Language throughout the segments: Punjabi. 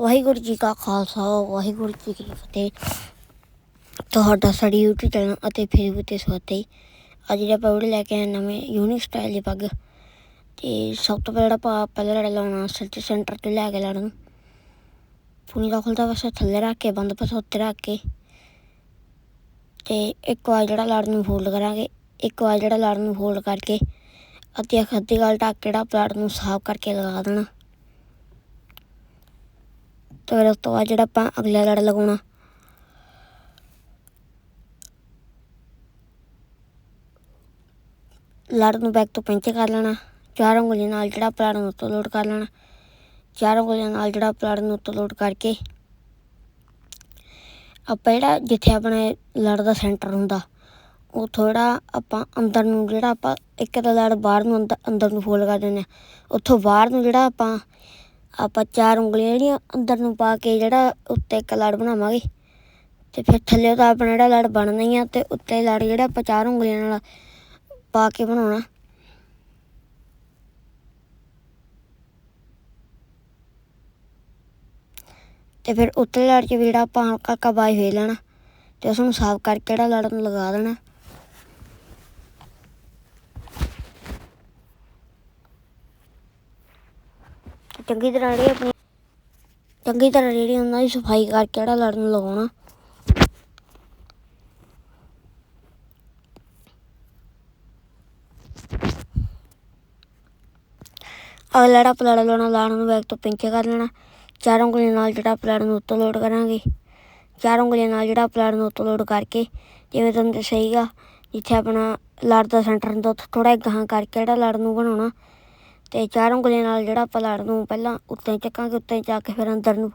ਵਾਹਿਗੁਰੂ ਜੀ ਕਾ ਖਾਲਸਾ, ਵਾਹਿਗੁਰੂ ਜੀ ਕੀ ਫਤਿਹ। ਤੁਹਾਡਾ ਸਾਡੀ YouTube ਚੈਨਲ ਅਤੇ Facebook ਤੇ ਸਵਾਗਤ ਹੈ। ਅੱਜ ਜਿਹੜਾ ਆਪਾਂ ਵੀਡੀਓ ਲੈ ਕੇ ਆਏ ਨਵੇਂ ਯੂਨਿਕ ਸਟਾਈਲ ਦੀ ਪੱਗ। ਤੇ ਸਭ ਤੋਂ ਪਹਿਲਾਂ ਆਪਾਂ ਪਹਿਲਾਂ ਲੜਾ ਲਾਉਣਾ ਸੱਚ ਸੈਂਟਰ ਤੇ ਲੈ ਕੇ ਲੜਨ ਪੂਣੀ ਦਾ ਖੁੱਲਦਾ ਪਾਸਾ ਥੱਲੇ ਰੱਖ ਕੇ, ਬੰਦ ਪਾਸਾ ਉੱਤੇ ਰੱਖ ਕੇ। ਤੇ ਇੱਕ ਵਾਰ ਜਿਹੜਾ ਲੜ ਨੂੰ ਫੋਲਡ ਕਰਾਂਗੇ, ਇੱਕ ਵਾਰ ਜਿਹੜਾ ਲੜ ਨੂੰ ਫੋਲਡ ਕਰਕੇ ਅਤੇ ਅੱਧੀ ਗੱਲ ਢੱਕ ਕੇ ਜਿਹੜਾ ਪਲਾਟ ਨੂੰ ਸਾਫ਼ ਕਰਕੇ ਲਗਾ ਦੇਣਾ। ਤੇ ਫਿਰ ਉਸ ਤੋਂ ਬਾਅਦ ਜਿਹੜਾ ਆਪਾਂ ਅਗਲਾ ਲੜ ਲਗਾਉਣਾ। ਲੜ ਨੂੰ ਬੈਕ ਤੋਂ ਪਿੰਚ ਕਰ ਲੈਣਾ। ਚਾਰ ਉਂਗਲੀਆਂ ਨਾਲ ਜਿਹੜਾ ਪਲਾੜ ਨੂੰ ਉੱਤੋਂ ਲੋਡ ਕਰ ਲੈਣਾ। ਚਾਰ ਉਂਗਲੀਆਂ ਨਾਲ ਜਿਹੜਾ ਪਲਾੜ ਨੂੰ ਉੱਤੋਂ ਲੋਡ ਕਰਕੇ ਆਪਾਂ ਜਿਹੜਾ ਜਿੱਥੇ ਆਪਣੇ ਲੜ ਦਾ ਸੈਂਟਰ ਹੁੰਦਾ ਉਹ ਥੋੜਾ ਆਪਾਂ ਅੰਦਰ ਨੂੰ ਜਿਹੜਾ ਆਪਾਂ ਇੱਕ ਤਾਂ ਲੜ ਬਾਹਰ ਨੂੰ ਅੰਦਰ ਅੰਦਰ ਨੂੰ ਫੋਲਡ ਕਰ ਦਿੰਦੇ ਹਾਂ। ਉੱਥੋਂ ਬਾਹਰ ਨੂੰ ਜਿਹੜਾ ਆਪਾਂ ਆਪਾਂ ਚਾਰ ਉਂਗਲੀਆਂ ਜਿਹੜੀਆਂ ਅੰਦਰ ਨੂੰ ਪਾ ਕੇ ਜਿਹੜਾ ਉੱਤੇ ਇੱਕ ਲੜ ਬਣਾਵਾਂਗੇ। ਤੇ ਫਿਰ ਥੱਲੇ ਤਾਂ ਆਪਣਾ ਜਿਹੜਾ ਲੜ ਬਣਨਾ ਹੀ ਆ ਤੇ ਉੱਤੇ ਲੜ ਜਿਹੜਾ ਆਪਾਂ ਚਾਰ ਉਂਗਲੀਆਂ ਨਾਲ ਪਾ ਕੇ ਬਣਾਉਣਾ। ਤੇ ਫਿਰ ਉੱਤੇ ਲੜ 'ਚ ਵੀ ਜਿਹੜਾ ਆਪਾਂ ਹਲਕਾ ਹਲਕਾ ਬਾਈ ਫੇਰ ਲੈਣਾ ਤੇ ਉਸ ਨੂੰ ਸਾਫ਼ ਕਰਕੇ ਜਿਹੜਾ ਲੜ ਨੂੰ ਲਗਾ ਦੇਣਾ। ਚੰਗੀ ਤਰ੍ਹਾਂ ਜਿਹੜੀ ਆਪਣੀ ਚੰਗੀ ਤਰ੍ਹਾਂ ਜਿਹੜੀ ਉਹਨਾਂ ਦੀ ਸਫ਼ਾਈ ਕਰਕੇ ਜਿਹੜਾ ਲੜਨ ਲਗਾਉਣਾ ਅਗਲਾ ਜਿਹੜਾ ਪਲਾੜ ਲਾਉਣਾ, ਲਾਣ ਨੂੰ ਬੈਕ ਤੋਂ ਪਿੰਚੇ ਕਰ ਲੈਣਾ। ਚਾਰ ਉਂਗਲੀਆਂ ਨਾਲ ਜਿਹੜਾ ਪਲਾੜ ਨੂੰ ਉੱਤੋਂ ਲੋਡ ਕਰਾਂਗੇ। ਚਾਰ ਉਂਗਲੀਆਂ ਨਾਲ ਜਿਹੜਾ ਪਲਾੜ ਨੂੰ ਉੱਤੋਂ ਲੋਡ ਕਰਕੇ, ਜਿਵੇਂ ਤੁਹਾਨੂੰ ਦੱਸਿਆਗਾ ਜਿੱਥੇ ਆਪਣਾ ਲੜ ਦਾ ਸੈਂਟਰ ਹੁੰਦਾ ਉੱਥੇ ਥੋੜਾ ਗਾਹਾਂ ਕਰਕੇ ਜਿਹੜਾ ਲੜ ਨੂੰ ਬਣਾਉਣਾ। ਤੇ ਚਾਰ ਉਂਗਲੀਆਂ ਨਾਲ ਜਿਹੜਾ ਆਪਾਂ ਲੜ ਨੂੰ ਪਹਿਲਾਂ ਉੱਤੇ ਚੱਕਾਂਗੇ, ਉੱਤੇ ਚੱਕ ਕੇ ਫਿਰ ਅੰਦਰ ਨੂੰ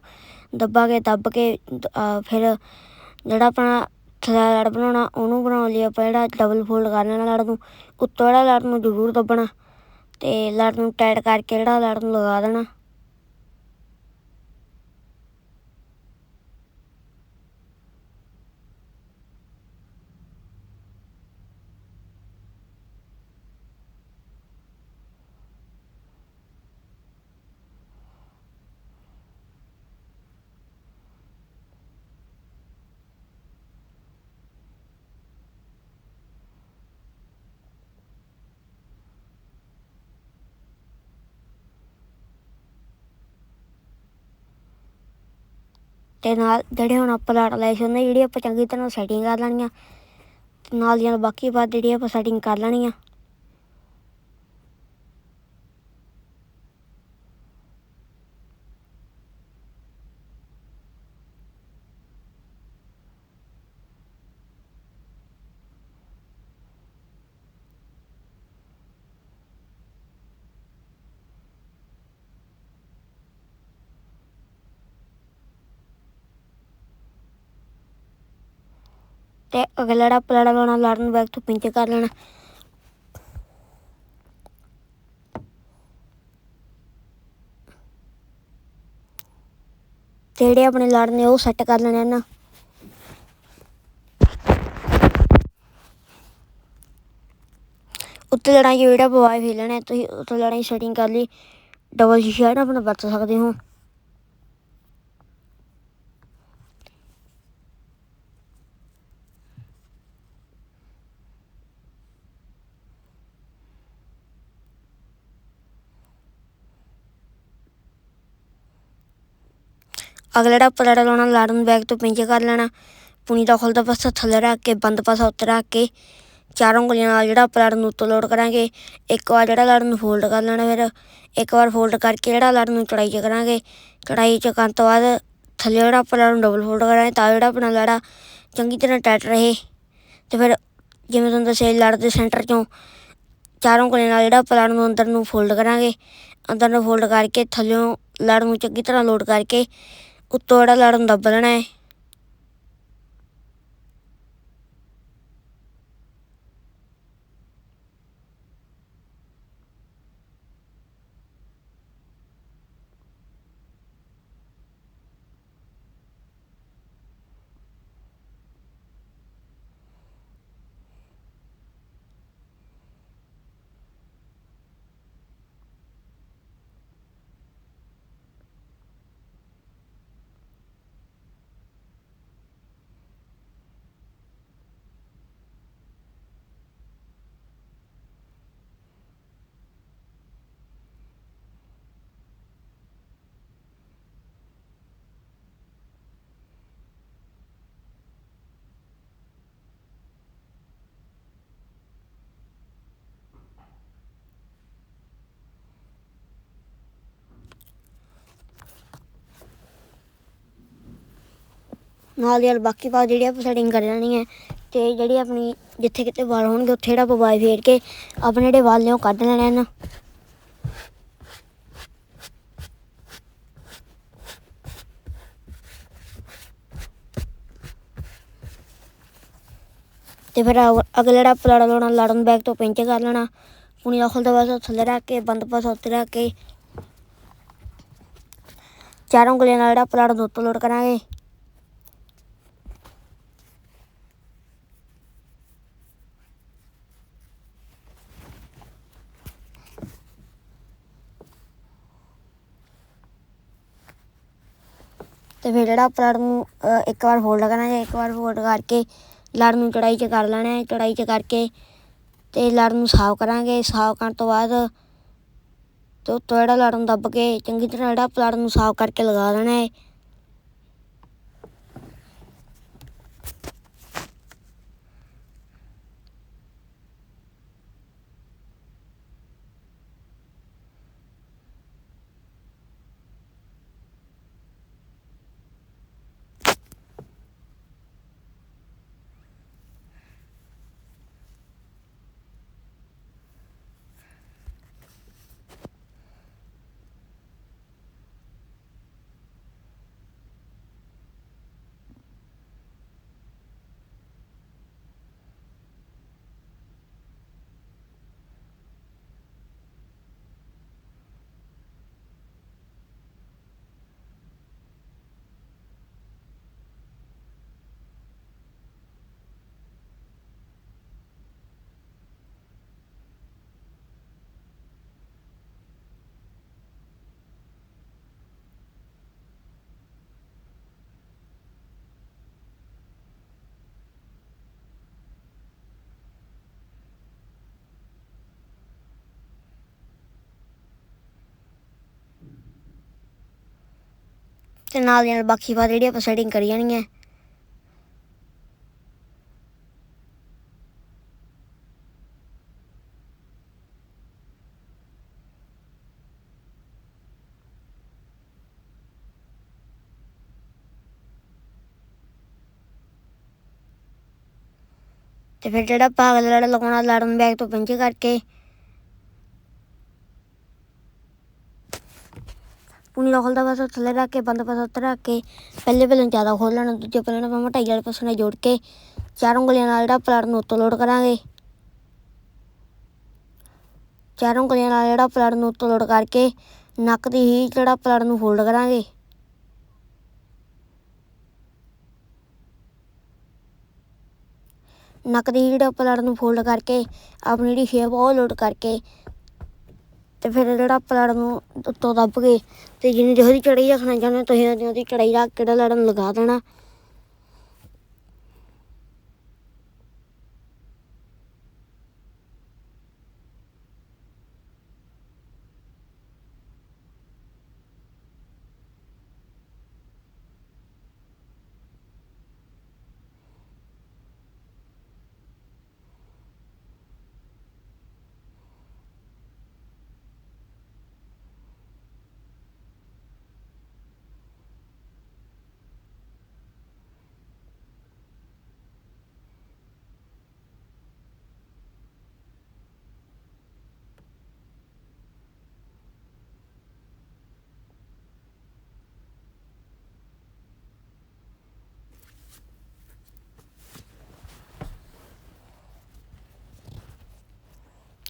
ਦੱਬਾਂਗੇ, ਦੱਬ ਕੇ ਫਿਰ ਜਿਹੜਾ ਆਪਣਾ ਥੱਲੇ ਲੜ ਬਣਾਉਣਾ, ਉਹਨੂੰ ਬਣਾਉਣ ਲਈ ਆਪਾਂ ਜਿਹੜਾ ਡਬਲ ਫੋਲਡ ਕਰ ਲੈਣਾ ਲੜ ਨੂੰ, ਉੱਤੋਂ ਜਿਹੜਾ ਲੜ ਨੂੰ ਜ਼ਰੂਰ ਦੱਬਣਾ ਤੇ ਲੜ ਨੂੰ ਟਾਈਟ ਕਰਕੇ ਜਿਹੜਾ ਲੜ ਨੂੰ ਲਗਾ ਦੇਣਾ। ਤੇ ਨਾਲ ਜਿਹੜੇ ਹੁਣ ਆਪਾਂ ਲੜ ਲਏ ਸੀ, ਉਹਨਾਂ ਦੀ ਜਿਹੜੀ ਆਪਾਂ ਚੰਗੀ ਤਰ੍ਹਾਂ ਸੈਟਿੰਗ ਕਰ ਲੈਣੀਆਂ ਤੇ ਨਾਲ ਦੀਆਂ ਬਾਕੀ ਬਾਅਦ ਜਿਹੜੀ ਆਪਾਂ ਸੈਟਿੰਗ ਕਰ ਲੈਣੀ ਆ। ਤੇ ਅਗਲਾ ਪਲੜਾ ਲਾਉਣਾ ਲੜ ਬੈਕ ਤੋਂ ਪਿੰਚ ਕਰ ਲੈਣਾ। ਜਿਹੜੇ ਆਪਣੇ ਲੜਨੇ ਉਹ ਸੈੱਟ ਕਰ ਲੈਣੇ ਨਾ ਉੱਤੇ ਲੜਾਈ ਜਿਹੜਾ ਬਵਾਏ ਫੇਰ ਲੈਣੇ, ਤੁਸੀਂ ਉੱਤੇ ਲੜਾਈ ਸੈਟਿੰਗ ਕਰ ਲਈ। ਡਬਲ ਸ਼ੀਸ਼ਾ ਨਾ, ਆਪਣਾ ਵਰਤ ਸਕਦੇ ਹੋ। ਅਗਲਾ ਜਿਹੜਾ ਪਲੜਾ ਲਾਉਣਾ ਲੜ ਨੂੰ ਬੈਕ ਤੋਂ ਪਿੰਚ ਕਰ ਲੈਣਾ, ਪੁਣੀ ਦਾ ਖੁੱਲਦਾ ਪਾਸਾ ਥੱਲੇ ਰੱਖ ਕੇ, ਬੰਦ ਪਾਸਾ ਉੱਤੇ ਰੱਖ ਕੇ, ਚਾਰ ਉਂਗਲੀਆਂ ਨਾਲ ਜਿਹੜਾ ਆਪਾਂ ਪਲੜ ਨੂੰ ਉੱਤੋਂ ਲੋਡ ਕਰਾਂਗੇ, ਇੱਕ ਵਾਰ ਜਿਹੜਾ ਲੜ ਨੂੰ ਫੋਲਡ ਕਰ ਲੈਣਾ ਫਿਰ, ਇੱਕ ਵਾਰ ਫੋਲਡ ਕਰਕੇ ਜਿਹੜਾ ਲੜ ਨੂੰ ਚੜਾਈ ਚ ਕਰਾਂਗੇ, ਚੜਾਈ ਚ ਕਰਨ ਤੋਂ ਬਾਅਦ ਥੱਲੇ ਜਿਹੜਾ ਆਪਾਂ ਲੜ ਨੂੰ ਡਬਲ ਫੋਲਡ ਕਰਾਂਗੇ, ਤਾਂ ਜਿਹੜਾ ਆਪਣਾ ਲੜਾ ਚੰਗੀ ਤਰ੍ਹਾਂ ਟਾਈਟ ਰਹੇ, ਤੇ ਫਿਰ ਜਿਵੇਂ ਤੁਹਾਨੂੰ ਦੱਸਿਆ ਲੜ ਦੇ ਸੈਂਟਰ ਚੋਂ ਚਾਰ ਉਂਗਲੀਆਂ ਨਾਲ ਜਿਹੜਾ ਆਪਾਂ ਲੜ ਨੂੰ ਅੰਦਰ ਨੂੰ ਫੋਲਡ ਕਰਾਂਗੇ, ਅੰਦਰ ਨੂੰ ਫੋਲਡ ਕਰਕੇ ਥੱਲਿਓਂ ਲੜ ਨੂੰ ਚੰਗੀ ਤਰ੍ਹਾਂ ਲੋਡ ਕਰਕੇ ਉੱਤੋਂ ਜਿਹੜਾ ਨਾਲ ਦੀ ਨਾਲ ਬਾਕੀ ਪਾ ਜਿਹੜੀ ਆਪਾਂ ਸੈਟਿੰਗ ਕਰ ਲੈਣੀ ਹੈ ਤੇ ਜਿਹੜੀ ਆਪਣੀ ਜਿੱਥੇ ਕਿਤੇ ਵਾਲ ਹੋਣਗੇ ਉੱਥੇ ਜਿਹੜਾ ਆਪਾਂ ਵਾਲ ਫੇਰ ਕੇ ਆਪਣੇ ਜਿਹੜੇ ਵਾਲ ਨੇ ਉਹ ਕੱਢ ਲੈਣੇ ਹਨ। ਤੇ ਫਿਰ ਅਗ- ਅਗਲਾ ਜਿਹੜਾ ਆਪਾਂ ਲੜਾ ਲਾਉਣਾ, ਲੜਨ ਬੈਗ ਤੋਂ ਪਿੰਚ ਕਰ ਲੈਣਾ। ਪੂਣੀ ਦਾ ਖੁੱਲਦਾ ਪਾਸਾ ਥੱਲੇ ਰੱਖ ਕੇ, ਬੰਦ ਪਾਸਾ ਉੱਤੇ ਰੱਖ ਕੇ। ਚਾਰੋਂ ਉਂਗਲੀਆਂ ਨਾਲ ਜਿਹੜਾ ਪਲਾੜ ਦੋ ਤੋਂ ਲੋਡ ਕਰਾਂਗੇ। ਤੇ ਫਿਰ ਜਿਹੜਾ ਪਲਾੜ ਨੂੰ ਅਹ, ਇੱਕ ਵਾਰ ਫੋਲਡ ਕਰਾਂਗੇ ਇੱਕ ਵਾਰ ਫੋਲਡ ਕਰਕੇ ਲੜ ਨੂੰ ਚੜਾਈ 'ਚ ਕਰ ਲੈਣਾ ਹੈ ਚੜਾਈ 'ਚ ਕਰਕੇ ਤੇ ਲੜ ਨੂੰ ਸਾਫ਼ ਕਰਾਂਗੇ। ਸਾਫ਼ ਕਰਨ ਤੋਂ ਬਾਅਦ ਤੇ ਉੱਤੋਂ ਜਿਹੜਾ ਲੜ ਨੂੰ ਦੱਬ ਕੇ ਚੰਗੀ ਤਰ੍ਹਾਂ ਜਿਹੜਾ ਪਲਾੜ ਨੂੰ ਸਾਫ਼ ਕਰਕੇ ਲਗਾ ਦੇਣਾ ਹੈ। ਤੇ ਨਾਲ ਦੀ ਨਾਲ ਬਾਕੀ ਬਾਤ ਜਿਹੜੀ ਆਪਾਂ ਸੈਟਿੰਗ ਕਰੀ ਜਾਣੀ ਹੈ। ਤੇ ਫਿਰ ਜਿਹੜਾ ਭਾਗ ਲੜ ਲਗਾਉਣਾ ਲੜਨ ਬੈਗ ਤੋਂ ਪਿੰਚ ਕਰਕੇ ਪੂਣੀ ਦਾ ਖੋਲਦਾ ਪਾਸਾ ਥੱਲੇ ਰੱਖ ਕੇ, ਬੰਦ ਪਾਸਾ ਉੱਤੇ ਰੱਖ ਕੇ, ਪਹਿਲੇ ਪਹਿਲੇ ਜ਼ਿਆਦਾ ਖੋਲ ਲੈਣਾ ਦੂਜੇ ਪਹਿਲੇ ਨਾਲ ਮੋਟਾਈ ਵਾਲੇ ਪਾਸੇ ਨਾਲ ਜੋੜ ਕੇ, ਚਾਰ ਉਂਗਲੀਆਂ ਨਾਲ ਜਿਹੜਾ ਪਲਾਟ ਨੂੰ ਉੱਤੋਂ ਲੋਡ ਕਰਾਂਗੇ। ਚਾਰ ਉਂਗਲੀਆਂ ਨਾਲ ਜਿਹੜਾ ਪਲਾਟ ਨੂੰ ਉੱਤੋਂ ਲੋਡ ਕਰਕੇ, ਨੱਕ ਦੀ ਹੀ ਜਿਹੜਾ ਪਲਾਟ ਨੂੰ ਫੋਲਡ ਕਰਾਂਗੇ। ਨੱਕ ਦੀ ਜਿਹੜਾ ਪਲਾਟ ਨੂੰ ਫੋਲਡ ਕਰਕੇ, ਆਪਣੀ ਜਿਹੜੀ ਸ਼ੇਪ ਉਹ ਲੋਡ ਕਰਕੇ ਤੇ ਫਿਰ ਜਿਹੜਾ ਪਲਾੜ ਨੂੰ ਉੱਤੋਂ ਦੱਬ ਕੇ ਤੇ ਜਿੰਨੀ ਜਿਹੀ ਚੜਾਈ ਰੱਖਣਾ ਚਾਹੁੰਦੇ ਹੋ, ਤੁਸੀਂ ਉਹਦੀ ਉਹਦੀ ਚੜਾਈ ਰੱਖ ਕੇ ਜਿਹੜਾ ਲੜਨ ਲਗਾ ਦੇਣਾ।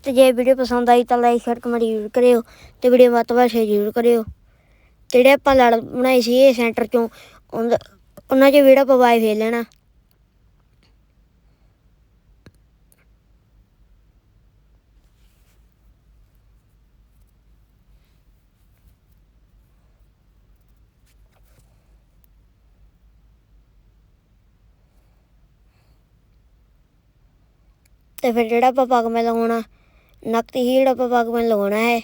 ਤੇ ਜੇ ਵੀਡੀਓ ਪਸੰਦ ਆਈ ਤਾਂ ਲਾਈਕ ਸ਼ੇਅਰ ਕਮੈਂਟ ਜ਼ਰੂਰ ਕਰਿਓ ਤੇ ਵੀਡੀਓ ਵੱਧ ਤੋਂ ਵੱਧ ਸ਼ੇਅਰ ਜ਼ਰੂਰ ਕਰਿਓ। ਤੇ ਜਿਹੜੇ ਆਪਾਂ ਲੜ ਬਣਾਏ ਸੀ ਇਹ ਸੈਂਟਰ ਚੋਂ, ਉਹਨਾਂ 'ਚ ਵੀੜਾ ਪਵਾਏ ਫੇਰ ਲੈਣਾ। ਤੇ ਫਿਰ ਜਿਹੜਾ ਆਪਾਂ ਪਗ ਮੈਂ ਲਗਾਉਣਾ ਨੱਕ ਤੇ ਹੀ ਜਿਹੜਾ ਆਪਾਂ ਪੱਗ ਮੈਂ ਲਗਾਉਣਾ ਹੈ।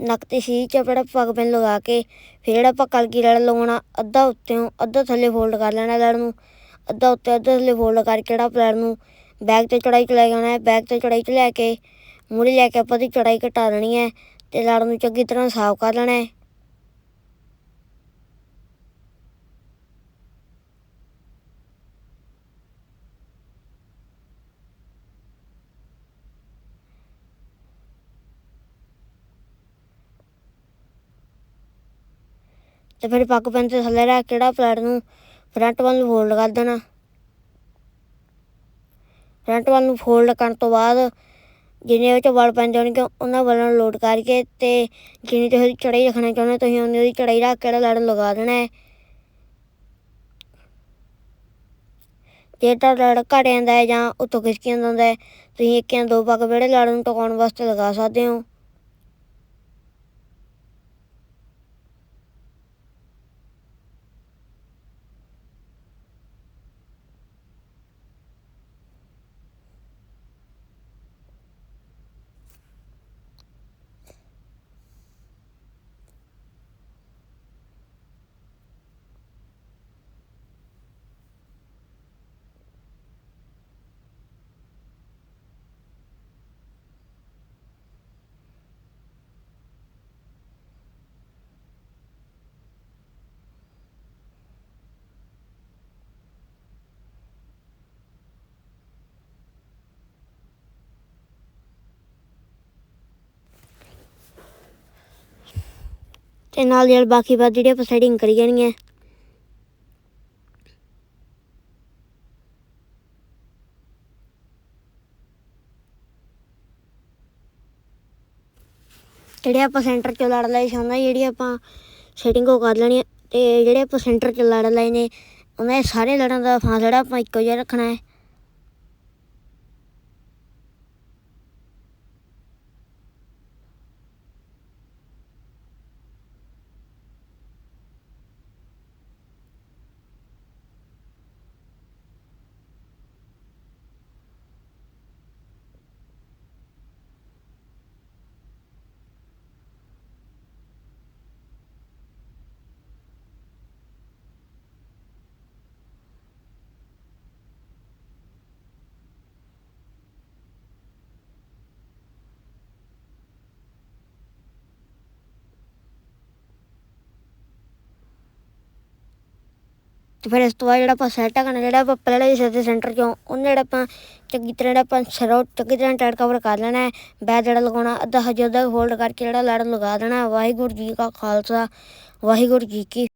ਨੱਕ ਤੇ ਸੀ ਚ ਆਪਣਾ ਪੱਗ ਪੈਨ ਲਗਾ ਕੇ ਫਿਰ ਜਿਹੜਾ ਆਪਾਂ ਕਲਗੀ ਲੜ ਲਗਾਉਣਾ ਅੱਧਾ ਉੱਤੇੋਂ ਅੱਧਾ ਥੱਲੇ ਫੋਲਡ ਕਰ ਲੈਣਾ ਲੜ ਨੂੰ। ਅੱਧਾ ਉੱਤੇ ਅੱਧਾ ਥੱਲੇ ਫੋਲਡ ਕਰਕੇ ਜਿਹੜਾ ਪਲੜ ਨੂੰ ਬੈਗ ਤੇ ਚੜਾਈ ਚ ਲੈ ਕੇ ਹੈ। ਬੈਗ ਤੇ ਚੜਾਈ ਚ ਲੈ ਕੇ, ਮੂਹਰੇ ਲੈ ਕੇ ਆਪਾਂ ਦੀ ਚੜਾਈ ਘਟਾ ਲੈਣੀ ਹੈ ਤੇ ਲੜ ਨੂੰ ਚੰਗੀ ਤਰ੍ਹਾਂ ਸਾਫ਼ ਕਰ ਲੈਣਾ ਹੈ। ਤੇ ਫਿਰ ਪੱਗ ਪੈਨ ਤੇ ਥੱਲੇ ਰੱਖ ਕੇ ਜਿਹੜਾ ਪਲੇਟ ਨੂੰ, ਫਰੰਟ ਵੱਲ ਨੂੰ ਫੋਲਡ ਕਰ ਦੇਣਾ। ਫਰੰਟ ਵੱਲ ਨੂੰ ਫੋਲਡ ਕਰਨ ਤੋਂ ਬਾਅਦ ਜਿੰਨੇ ਵਿੱਚ ਵਲ ਪੈਂਦੇ ਹੋਣਗੇ, ਉਹਨਾਂ ਵੱਲਾਂ ਨੂੰ ਲੋਡ ਕਰਕੇ ਤੇ ਜਿੰਨੀ ਤੁਸੀਂ ਉਹਦੀ ਚੜਾਈ ਰੱਖਣਾ ਚਾਹੁੰਦੇ ਤੁਸੀਂ ਉਨੀ ਉਹਦੀ ਚੜਾਈ ਰੱਖ ਕੇ ਲੜ ਲਗਾ ਦੇਣਾ ਹੈ। ਜੇ ਤਾਂ ਲੜ ਘਟ ਜਾਂਦਾ ਹੈ ਜਾਂ ਉੱਤੋਂ ਖਿਸਕੀ ਜਾਂਦਾ ਹੁੰਦਾ ਹੈ, ਤੁਸੀਂ ਇੱਕ ਜਾਂ ਦੋ ਪੱਗ ਜਿਹੜੇ ਲੜ ਨੂੰ ਟਿਕਾਉਣ ਵਾਸਤੇ ਲਗਾ ਸਕਦੇ ਹੋ। ਤੇ ਨਾਲ ਦੀ ਨਾਲ ਬਾਕੀ ਬਾਅਦ ਜਿਹੜੀ ਆਪਾਂ ਸੈਟਿੰਗ ਕਰੀ ਜਾਣੀ ਹੈ ਜਿਹੜੇ ਆਪਾਂ ਸੈਂਟਰ ਚੋਂ ਲੜ ਲਏ ਸੀ, ਉਹਨਾਂ ਦੀ ਜਿਹੜੀ ਆਪਾਂ ਸੈਟਿੰਗ ਉਹ ਕਰ ਲੈਣੀ ਹੈ ਤੇ ਜਿਹੜੇ ਆਪਾਂ ਸੈਂਟਰ ਚ ਲੜ ਲਏ ਨੇ, ਉਹਨਾਂ ਦੇ ਸਾਰੇ ਲੜਾਂ ਦਾ ਫਾਸਲਾ ਆਪਾਂ ਇੱਕੋ ਜਿਹਾ ਰੱਖਣਾ ਹੈ। ਤੇ ਫਿਰ ਇਸ ਤੋਂ ਬਾਅਦ ਜਿਹੜਾ ਆਪਾਂ ਸੈੱਟ ਕਰਨਾ, ਜਿਹੜਾ ਆਪਾਂ ਪਹਿਲੇ ਹਿੱਸੇ ਦੇ ਸੈਂਟਰ ਚੋਂ, ਉਹਨੇ ਜਿਹੜਾ ਆਪਾਂ ਚੰਗੀ ਤਰ੍ਹਾਂ ਜਿਹੜਾ ਆਪਾਂ ਸਰੋ ਚੰਗੀ ਤਰ੍ਹਾਂ ਟਾਈਟ ਕਵਰ ਕਰ ਲੈਣਾ ਹੈ। ਬੈਕ ਜਿਹੜਾ ਲਗਾਉਣਾ, ਅੱਧਾ ਹਜੇ ਅੱਧਾ ਹੋਲਡ ਕਰਕੇ ਜਿਹੜਾ ਲੜ ਲਗਾ ਦੇਣਾ ਵਾਹਿਗੁਰੂ ਜੀ ਕਾ ਖਾਲਸਾ, ਵਾਹਿਗੁਰੂ ਜੀ ਕੀ